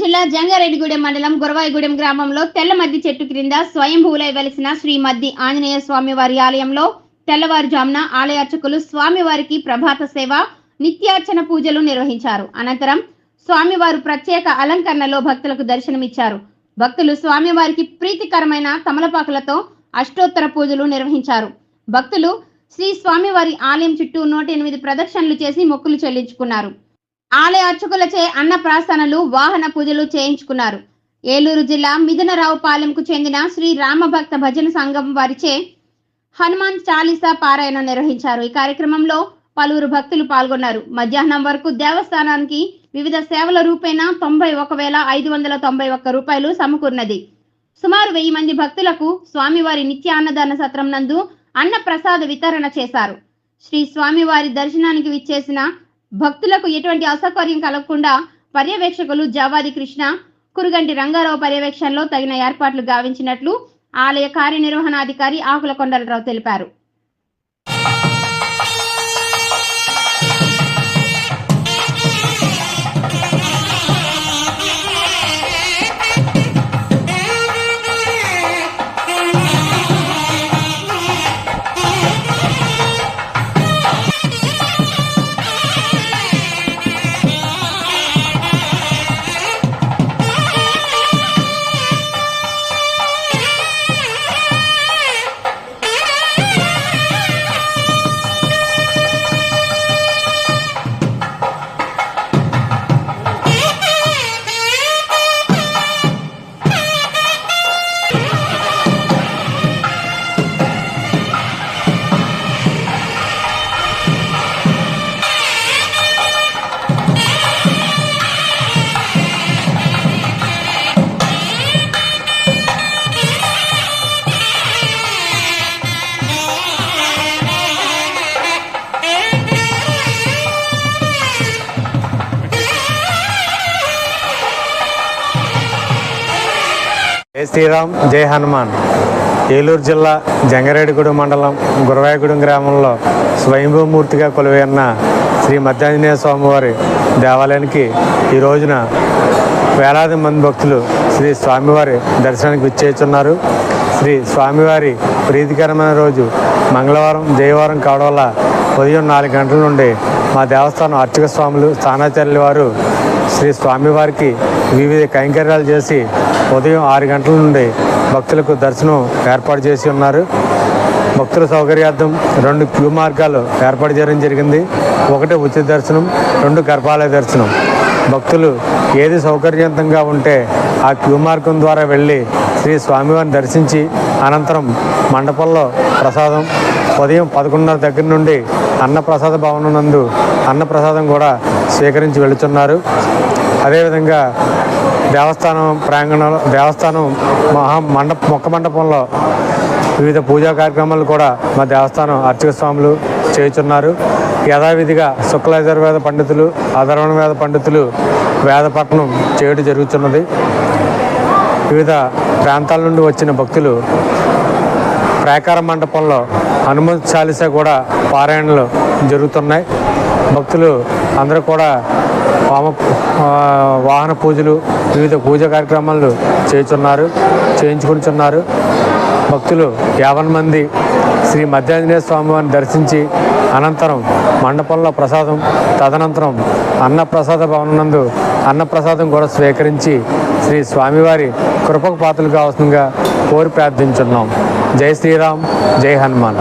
జిల్లా జంగారెడ్డిగూడెం మండలం గురవాయిగూడెం గ్రామంలో తెల్ల మద్ది చెట్టు క్రింద స్వయంభూలై వెలిసిన శ్రీ మద్ది ఆంజనేయ స్వామివారి ఆలయంలో తెల్లవారుజామున ఆలయార్చకులు స్వామివారికి ప్రభాత సేవ నిత్యార్చన పూజలు నిర్వహించారు. అనంతరం స్వామివారు ప్రత్యేక అలంకరణలో భక్తులకు దర్శనమిచ్చారు. భక్తులు స్వామివారికి ప్రీతికరమైన తమలపాకులతో అష్టోత్తర పూజలు నిర్వహించారు. భక్తులు శ్రీ స్వామివారి ఆలయం చుట్టూ నూట ఎనిమిది ప్రదక్షిణలు చేసి మొక్కులు చెల్లించుకున్నారు. ఆలయ అర్చకులచే అన్న ప్రార్థనలు వాహన పూజలు చేయించుకున్నారు. ఏలూరు జిల్లా మిథునరావుపాలెంకు చెందిన శ్రీ రామభక్త భజన సంఘం వారిచే హనుమాన్ చాలీసా పారాయణం నిర్వహించారు. ఈ కార్యక్రమంలో పలువురు భక్తులు పాల్గొన్నారు. మధ్యాహ్నం వరకు దేవస్థానానికి వివిధ సేవల రూపేణా తొంభై ఒక వేల ఐదు వందల తొంభై ఒక్క రూపాయలు సమకూర్నది. సుమారు వెయ్యి మంది భక్తులకు స్వామివారి నిత్య అన్నదాన సత్రం నందు అన్న ప్రసాద వితరణ చేశారు. శ్రీ స్వామివారి దర్శనానికి విచ్చేసిన భక్తులకు ఎటువంటి అసౌకర్యం కలగకుండా పర్యవేక్షకులు జవాది కృష్ణ కురుగంటి రంగారావు పర్యవేక్షణలో తగిన ఏర్పాట్లు గావించినట్లు ఆలయ కార్యనిర్వహణాధికారి ఆకుల కొండలరావు తెలిపారు. జై శ్రీరామ్ జై హనుమాన్. ఏలూరు జిల్లా జంగారెడ్డిగూడెం మండలం గురవాయగూడెం గ్రామంలో స్వయంభూమూర్తిగా కొలువైన శ్రీ మధ్యాంజనేయ స్వామివారి దేవాలయానికి ఈ రోజున వేలాది మంది భక్తులు శ్రీ స్వామివారి దర్శనానికి విచ్చేస్తున్నారు. శ్రీ స్వామివారి ప్రీతికరమైన రోజు మంగళవారం జయవారం కావడం వల్ల ఉదయం నాలుగు గంటల నుండి మా దేవస్థానం అర్చక స్వాములు స్థానాచార్యుల వారు శ్రీ స్వామివారికి వివిధ కైంకర్యాలు చేసి ఉదయం ఆరు గంటల నుండి భక్తులకు దర్శనం ఏర్పాటు చేసి ఉన్నారు. భక్తుల సౌకర్యార్థం రెండు క్యూ మార్గాలు ఏర్పాటు చేయడం జరిగింది. ఒకటి ఉచిత దర్శనం రెండు గర్భాలయ దర్శనం. భక్తులు ఏది సౌకర్యవంతంగా ఉంటే ఆ క్యూ మార్గం ద్వారా వెళ్ళి శ్రీ స్వామివారిని దర్శించి అనంతరం మండపంలో ప్రసాదం ఉదయం పదకొండున్నర దగ్గర నుండి అన్నప్రసాద భవనం నందు అన్నప్రసాదం కూడా స్వీకరించి వెళుతున్నారు. అదేవిధంగా దేవస్థానం ప్రాంగణంలో దేవస్థానం మహా మండప మొక్క మండపంలో వివిధ పూజా కార్యక్రమాలు కూడా మా దేవస్థానం అర్చక స్వాములు చేయుచున్నారు. యథావిధిగా శుక్లయజుర్వేద పండితులు అధర్వణ వేద పండితులు వేదపట్నం చేయడం జరుగుతున్నది. వివిధ ప్రాంతాల నుండి వచ్చిన భక్తులు ప్రాకార మండపంలో హనుమంత్ చాలీసా కూడా పారాయణలు జరుగుతున్నాయి. భక్తులు అందరూ కూడా వామ వాహన పూజలు వివిధ పూజా కార్యక్రమాలు చేస్తున్నారు చేయించుకుంటున్నారు భక్తులు యాభై మంది శ్రీ మధ్యాంజనేయ స్వామివారిని దర్శించి అనంతరం మండపంలో ప్రసాదం తదనంతరం అన్నప్రసాద భవనందు అన్నప్రసాదం కూడా స్వీకరించి శ్రీ స్వామివారి కృపకు పాత్రలు కావాల్సిందిగా కోరి ప్రార్థించున్నాం. జై శ్రీరామ్ జై హనుమాన్.